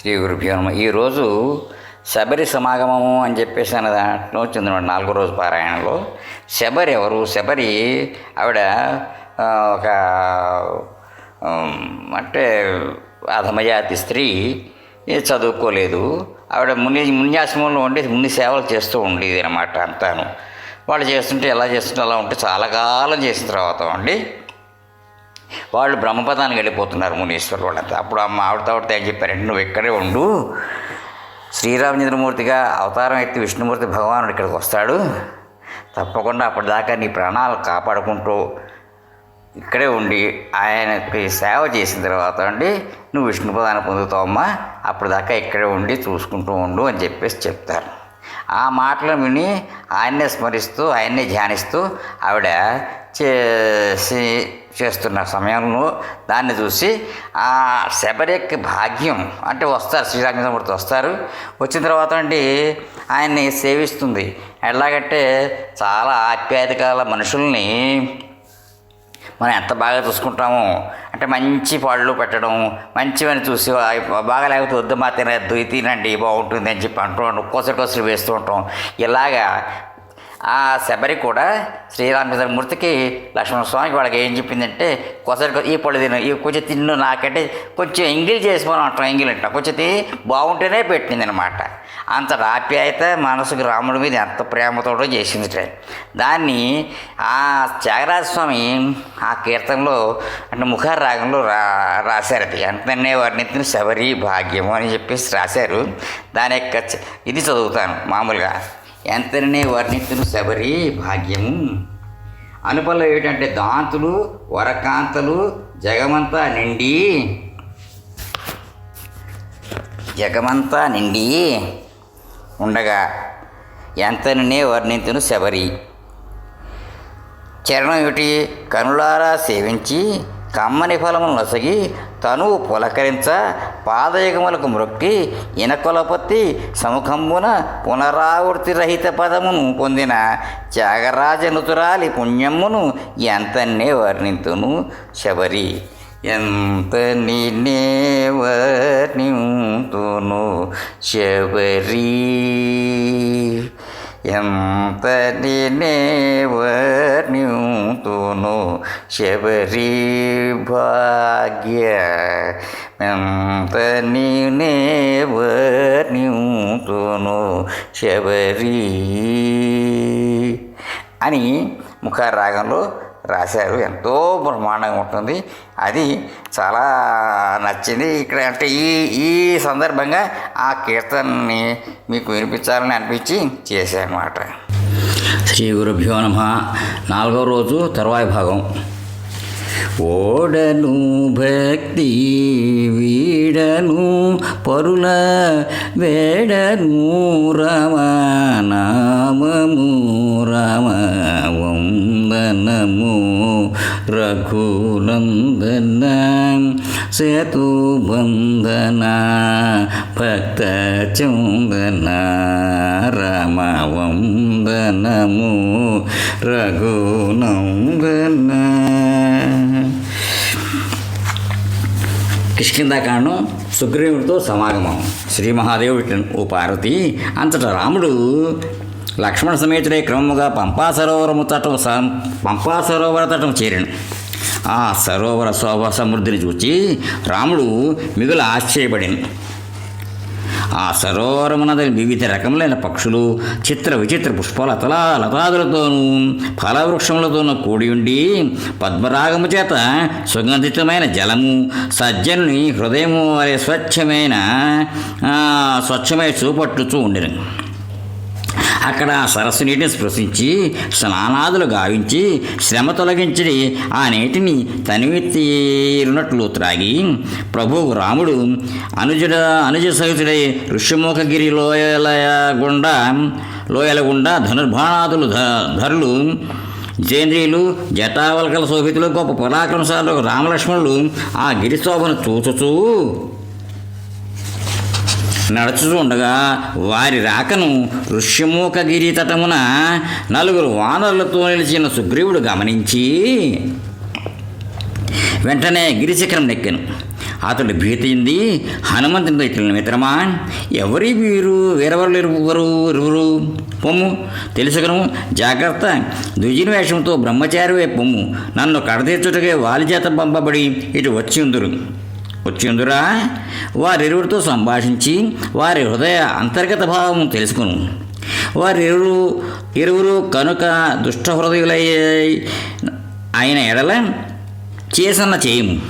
శ్రీ గురుభ్యో నమ. ఈరోజు శబరి సమాగమము అని చెప్పేసి అన్న దాంట్లో చెందిన నాలుగో రోజు పారాయణలో. శబరి ఎవరు? శబరి ఆవిడ ఒక అంటే అధమజాతి స్త్రీ. చదువుకోలేదు. ఆవిడ ముని మున్యాశ్రమంలో ఉండి ముని సేవలు చేస్తూ ఉండేది అనమాట అంతాను. వాళ్ళు చేస్తుంటే ఎలా చేస్తుంటే అలా ఉంటే చాలా కాలం చేసిన తర్వాత అండి. వాళ్ళు బ్రహ్మపదానికి వెళ్ళిపోతున్నారు మునీశ్వరులు వాళ్ళంతా. అప్పుడు అమ్మ ఆవిడతో ఆవిడతో ఏం చెప్పారంటే నువ్వు ఇక్కడే ఉండు. శ్రీరామచంద్రమూర్తిగా అవతారం ఎత్తి విష్ణుమూర్తి భగవానుడు ఇక్కడికి వస్తాడు. తప్పకుండా అప్పటిదాకా నీ ప్రాణాలు కాపాడుకుంటూ ఇక్కడే ఉండి ఆయనకి సేవ చేసిన తర్వాత అండి నువ్వు విష్ణుపదాన్ని పొందుతావమ్మా. అప్పటిదాకా ఇక్కడే ఉండి చూసుకుంటూ ఉండు అని చెప్పేసి చెప్తారు. ఆ మాటలు విని ఆయన్నే స్మరిస్తూ ఆయన్నే ధ్యానిస్తూ ఆవిడ చేసి చేస్తున్న సమయంలో దాన్ని చూసి ఆ శబరికి భాగ్యం అంటే వస్తారు శ్రీరామచంద్రమూర్తి వస్తారు. వచ్చిన తర్వాత అండి ఆయన్ని సేవిస్తుంది. ఎలాగంటే చాలా ఆప్యాయత మనుషుల్ని మనం ఎంత బాగా చూసుకుంటామో అంటే మంచి పళ్ళు పెట్టడం మంచివని చూసి బాగా లేకపోతే వద్దు మా తినద్దు తినండి బాగుంటుంది అని చెప్పి అంటూ కోసరి కొసరు వేస్తూ ఉంటాం. ఇలాగా ఆ శబరి కూడా శ్రీరామచంద్రమూర్తికి లక్ష్మణ స్వామికి వాళ్ళకి ఏం చెప్పిందంటే కొసరి ఈ పళ్ళు తిను ఈ కొంచెం తిన్ను నాకంటే కొంచెం ఎంగిల్ చేసుకోని అంటాం ఎంగిల్ అంటాం కొంచెం తిని బాగుంటేనే పెట్టింది అనమాట అంత ఆప్యాయత మనసుకు రాముడి మీద ఎంత ప్రేమతోడో చేసింది దాన్ని ఆ త్యాగరాజస్వామి ఆ కీర్తనలో అంటే ముఖార రాగంలో రా రాశారు అది. అంతనే వర్ణించిన శబరి భాగ్యము అని చెప్పేసి రాశారు. దాని యొక్క ఇది చదువుతాను మామూలుగా. ఎంతనే వర్ణితును శబరి భాగ్యము? అనుపల్లో ఏమిటంటే దాంతులు వరకాంతలు జగమంతా నిండి. జగమంతా నిండి. ఉండగా ఎంతనే వర్ణితును శబరి? చరణం ఏమిటి? కనులారా సేవించి కమ్మని ఫలములు నొసగి తను పులకరించ పాదయుగములకు మ్రొక్కి ఇనకొలపత్తి సముఖంబున పునరావృతి రహిత పదమును పొందిన త్యాగరాజనుతురాలి పుణ్యమును ఎంతనే వర్ణింతును శబరి? ఎంత నిన్నే వర్ణింతును శబరి? ఎంత నిన్నే శబరి భాగ్య ఎంత నినే శబరి అని ముఖ రాగంలో రాశారు. ఎంతో బ్రహ్మాండంగా ఉంటుంది. అది చాలా నచ్చింది. ఇక్కడ అంటే ఈ ఈ సందర్భంగా ఆ కీర్తనని మీకు వినిపించాలని అనిపించి చేశానమాట. శ్రీ గురుభ్యో నమ. నాలుగో రోజు తర్వాయి భాగం. ஓடனு பக்தி வீடனு பொருள வேடனு ரமநாமமு ரமவும் நமோ ரகுநந்தன சேது பந்தனா பக்த சுந்தனா ரமவந்தனமோ ரகுநந்தன. కిష్కిందాకాండం సుగ్రీవుడితో సమాగమం. శ్రీ మహాదేవుడి ఓ పార్వతి అంతటా రాముడు లక్ష్మణ సమేతుడే క్రమముగా పంపా సరోవరము తటం స- పంపా సరోవర తటం చేరాను. ఆ సరోవర శోభ సమృద్ధిని చూచి రాముడు మిగులు ఆశ్చర్యపడింది ఆ సరోవరమునది వివిధ రకములైన పక్షులు చిత్ర విచిత్ర పుష్పలతల లతాదులతోనూ ఫలవృక్షములతోనూ కూడి ఉండి పద్మరాగము చేత సుగంధితమైన జలము సజ్జనుని హృదయము వలె స్వచ్ఛమైన స్వచ్ఛమైన స్వచ్ఛమై చూపట్టుచూ ఉండిన అక్కడ సరస్సు నీటిని స్పృశించి స్నానాదులు గావించి శ్రమ తొలగించి ఆ నీటిని తనివి తీరునట్లు త్రాగి ప్రభువు రాముడు అనుజుడ అనుజ సహితుడై ఋషిముఖగిరి లోయల గుండా లోయల గుండా ధనుర్బాణాదులు ధ ధరులు జేంద్రియులు జటావల్కల శోభితులు గొప్ప పరాక్రమశాలు రామలక్ష్మణులు ఆ గిరిశోభను చూచుచూ నడుచుతూ ఉండగా వారి రాకను ఋష్యమూకగిరి తటమున నలుగురు వానరులతో నిలిచిన సుగ్రీవుడు గమనించి వెంటనే గిరిశిఖరం నెక్కాను. అతడు భీతింది హనుమంతుని ఇట్ల మిత్రమా ఎవరి వీరు వేరెవరు ఇరువురు పొమ్ము. తెలుసుకును జాగ్రత్త. ద్విజిన వేషంతో బ్రహ్మచారివే పొమ్ము. నన్ను కడతీర్చుటకే వాలి చేత పంపబడి ఇటు వచ్చి ఉందురు. వచ్చిందురా? వారిరువురితో సంభాషించి వారి హృదయ అంతర్గత భావం తెలుసుకును. వారిరువురు ఇరువురు కనుక దుష్ట హృదయులై అయిన ఎడల చేసన్న చేయము.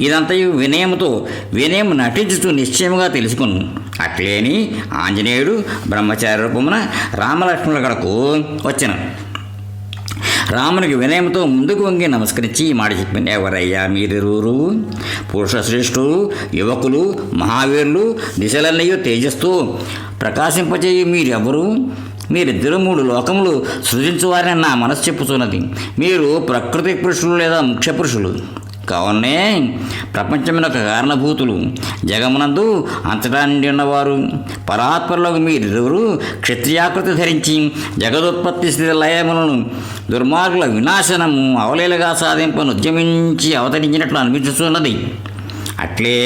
ఇదంతయు వినయముతో వినయం నటించుతూ నిశ్చయముగా తెలుసుకును. అట్లేని ఆంజనేయుడు బ్రహ్మచారి రూపమున రామలక్ష్మణుల కడకు వచ్చిన. రామునికి వినయంతో ముందుకు వంగి నమస్కరించి ఈ మాట చెప్పింది ఎవరయ్యా మీరిరువురు? పురుషశ్రేష్ఠులు యువకులు మహావీరులు దిశలన్నయ్యో తేజస్తో ప్రకాశింపచేయి మీరెవరు? మీరిద్దరు మూడు లోకములు సృజించువారని నా మనసు చెప్పుతున్నది మీరు ప్రకృతి పురుషులు లేదా ముఖ్య పురుషులు? కావునే ప్రపంచమునొక కారణభూతులు. జగమునందు అంతటా నిండి ఉన్నవారు. పరాత్పరలోకి మీరిరువురు క్షత్రియాకృతి ధరించి జగదుత్పత్తి స్థితి లయములను దుర్మార్గుల వినాశనము అవలీలగా సాధింపను ఉద్యమించి అవతరించినట్లు అనిపించుతున్నది అట్లే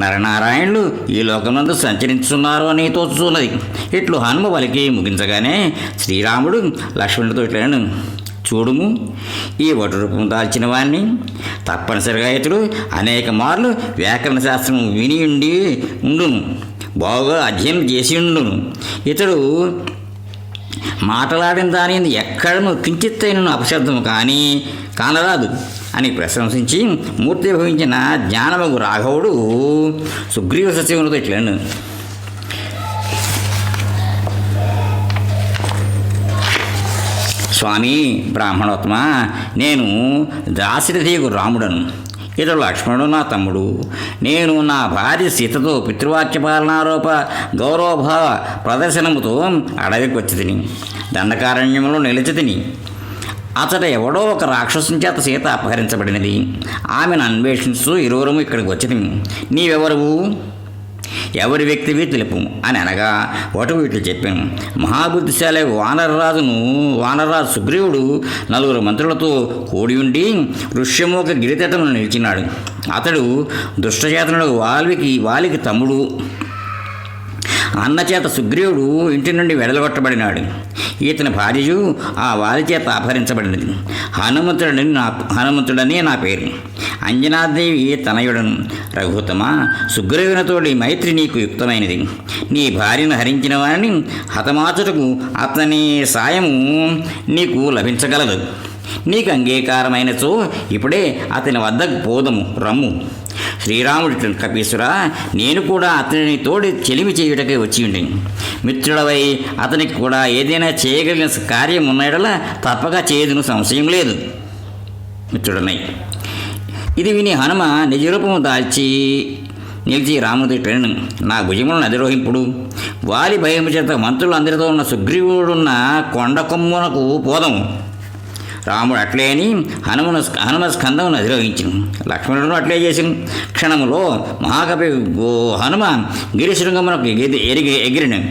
నరనారాయణులు ఈ లోకమందు సంచరించున్నారు అని తోచుతున్నది ఇట్లు హనుమ వలికి ముగించగానే శ్రీరాముడు లక్ష్మణుడితో ఇట్లను చూడుము. ఈ వటు రూపం దాల్చిన వాణ్ణి. తప్పనిసరిగా ఇతడు అనేక మార్లు వ్యాకరణ శాస్త్రం విని ఉండి ఉండును. బాగా అధ్యయనం చేసి ఉండును. ఇతడు మాట్లాడిన దాని ఎక్కడను కించిత్తైన అపశబ్దము కానీ కానరాదు అని ప్రశంసించి మూర్తి భవించిన జ్ఞానమగు రాఘవుడు సుగ్రీవ సచివునితో ఇట్లను స్వామి బ్రాహ్మణోత్తమ నేను దాశరథియకు రాముడను. ఇతడు లక్ష్మణుడు నా తమ్ముడు. నేను నా భార్య సీతతో పితృవాక్య పాలనారోప గౌరవభావ ప్రదర్శనముతో అడవికి వచ్చి తిని దండకారణ్యంలో నిలిచి తిని అతడు ఎవడో ఒక రాక్షసుని చేత సీత అపహరించబడినది. ఆమెను అన్వేషిస్తూ ఇరువురము ఇక్కడికి వచ్చి నీవెవరువు? ఎవరి వ్యక్తివి తెలుపు అని అనగా ఒకటి ఇట్లు చెప్పాను. మహాబుద్ధిశాలి వానరరాజును వానరరాజు సుగ్రీవుడు నలుగురు మంత్రులతో కూడి ఉండి ఋష్యముఖ గిరితటను నిలిచినాడు. అతడు దుష్టచేతనుడు వాల్వికి వాలికి తమ్ముడు. అన్నచేత సుగ్రీవుడు ఇంటి నుండి వెడలగొట్టబడినాడు ఈతని భార్యయు ఆ వారి చేత అపహరించబడినది. హనుమంతుడని నా హనుమంతుడని నా పేరు. అంజనాదేవి తనయుడను. రఘుతమ సుగ్రీవునితోడి మైత్రి నీకు యుక్తమైనది. నీ భార్యను హరించిన వారిని హతమాచుటకు అతని సాయము నీకు లభించగలదు. నీకు అంగీకారమైనచో ఇప్పుడే అతని వద్దకు పోదము. రమ్ము. శ్రీరాముడు కపీసురా నేను కూడా అతనిని తోడి చెలిమి చేయుటకే వచ్చి ఉండి మిత్రుడవై అతనికి కూడా ఏదైనా చేయగలిగిన కార్యం ఉన్నాడలా తప్పక చేయదును సంశయం లేదు. మిత్రుడనై ఇది విని హనుమ నిజరూపము దాల్చి నిలిచి రాముడి ట్రైన్ నా భుజములను అధిరోహింపుడు. వాలి భయం చేత మంత్రులు అందరితో ఉన్న సుగ్రీవుడున్న కొండ కొమ్మునకు పోదము. రాముడు అట్లే అని హనుమను హనుమ స్కందమును అధిరోహించను. లక్ష్మణుడు అట్లే చేసిన. క్షణములో మహాకవి గో హనుమ గిరిశృంగమునకు ఎగిరి ఎరిగి ఎగిరిన.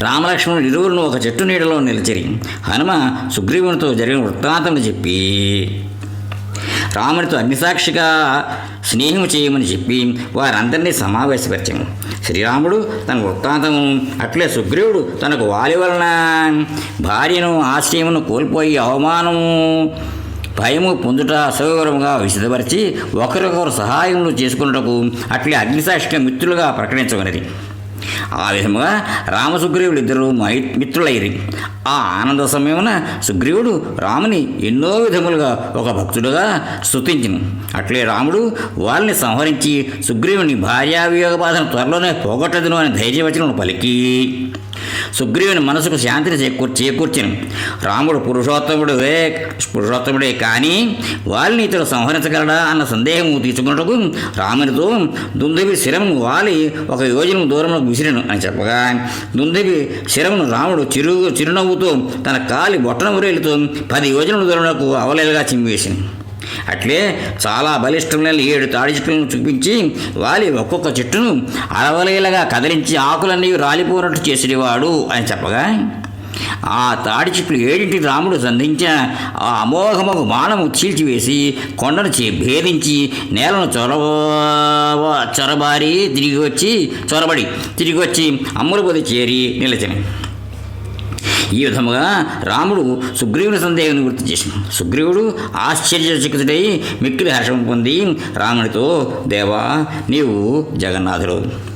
రామలక్ష్మణుడు ఇరువురును ఒక చెట్టు నీడలో నిలిచిరి హనుమ సుగ్రీవునితో జరిగిన వృత్తాంతములు చెప్పి రామునితో అగ్నిసాక్షిగా స్నేహం చేయమని చెప్పి వారందరినీ సమావేశపరిచాము. శ్రీరాముడు తన వృత్తాంతము అట్లే సుగ్రీవుడు తనకు వాలి వలన భార్యను ఆశ్రయమును కోల్పోయి అవమానము భయము పొందుట అసౌకర్యంగా విశదపరిచి ఒకరికొకరు సహాయములు చేసుకున్నటకు అట్లే అగ్నిసాక్షిగా మిత్రులుగా ప్రకటించగలది ఆ విధముగా రామసుగ్రీవులు ఇద్దరు మై మిత్రులైరి. ఆ ఆనంద సమయమున సుగ్రీవుడు రాముని ఎన్నో విధములుగా ఒక భక్తుడుగా స్థుతించను అట్లే రాముడు వాళ్ళని సంహరించి సుగ్రీవుని భార్యావియోగ బాధను త్వరలోనే పోగొట్టదును అని ధైర్యవచనం పలికి. సుగ్రీవుని మనసుకు శాంతిని చేకూర్ చేకూర్చను. రాముడు పురుషోత్తముడే పురుషోత్తముడే కానీ వాళ్ళని ఇతడు సంహరించగలడా అన్న సందేహం తీసుకున్నట్టుకు రామునితో దుందుబి శిరమును వాలి ఒక యోజనం దూరంలో విసిరను అని చెప్పగా దుందుబి శిరమును రాముడు చిరు చిరునవ్వుతో తన కాలి బొట్టన ఉరేలుతో పది యోజనల దూరంలో అవలేలుగా చింపేసింది. అట్లే చాలా బలిష్టమైన ఏడు తాడి చెట్లను చూపించి వాలి ఒక్కొక్క చెట్టును అలవలేలగా కదిలించి ఆకులన్నీ రాలిపోనట్టు చేసేవాడు అని చెప్పగా ఆ తాడి చెట్లు ఏడింటి రాముడు సంధించిన ఆ అమోఘమగు బాణము చీల్చివేసి కొండను చే భేదించి నేలను చొరవ చొరబారి తిరిగి వచ్చి చొరబడి తిరిగి వచ్చి అమ్ములపొది చేరి నిలిచని. ఈ విధముగా రాముడు సుగ్రీవుని సందేహాన్ని గుర్తు చేశాడు. సుగ్రీవుడు ఆశ్చర్యచకితుడై మిక్కిలి హర్షం పొంది రామునితో దేవా నీవు జగన్నాథుడు.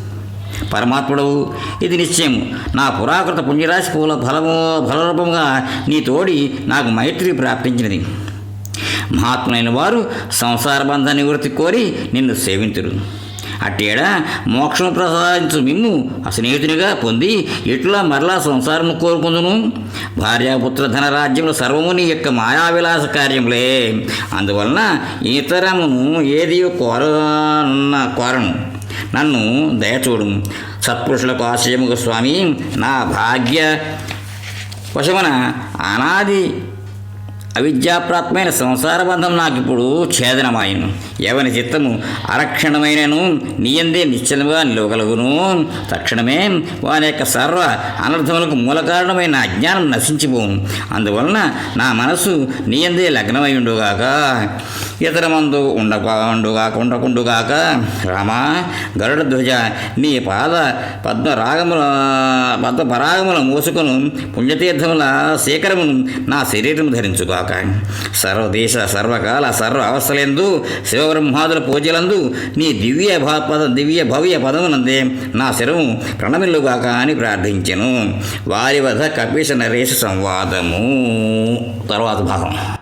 పరమాత్ముడవు. ఇది నిశ్చయం నా పురాకృత పుణ్యరాశి పూల ఫలము ఫలరూపముగా నీ తోడి నాకు మైత్రి ప్రాప్తించినది. మహాత్ములైన వారు సంసార బంధ నివృత్తి కోరి నిన్ను సేవింతురు. అట్టేడ మోక్షం ప్రసాదించు మిమ్ము. స్నేహితునిగా పొంది ఇట్లా మరలా సంసారము కోరుకుందును? భార్యాపుత్ర ధనరాజ్యములు సర్వము నీ యొక్క మాయావిలాస కార్యములే. అందువలన ఇతరమును ఏది కోరన్న కోరను. నన్ను దయచూడు. సత్పురుషులకు ఆశయముగా స్వామి నా భాగ్య వశమున అనాది అవిద్యాప్రాప్తమైన సంసార బంధం నాకు ఇప్పుడు ఛేదనమాయను. ఎవని చిత్తము అరక్షణమైనను నీయందే నిశ్చలముగా నిలవగలుగును. తక్షణమే వారి యొక్క సర్వ అనర్థములకు మూల కారణమైన అజ్ఞానం నశించిపోను. అందువలన నా మనసు నీయందే లగ్నమై ఉండుగాక. ఇతర మందు ఉండకుండుగాక రామా గరుడ ధ్వజ నీ పాద పద్మరాగముల పద్మపరాగముల పద్మ పరాగముల పుణ్యతీర్థముల శేఖరమును నా శరీరము ధరించుగాక. సర్వదేశ సర్వకాల సర్వ అవస్థలందు శివబ్రహ్మాదుల పూజలందు నీ దివ్య పద దివ్య భవ్య పదమునందే నా శిరము ప్రణమిల్లుగాక అని ప్రార్థించెను. వారి వధ కపీశ నరేష సంవాదము. తర్వాత భాగం.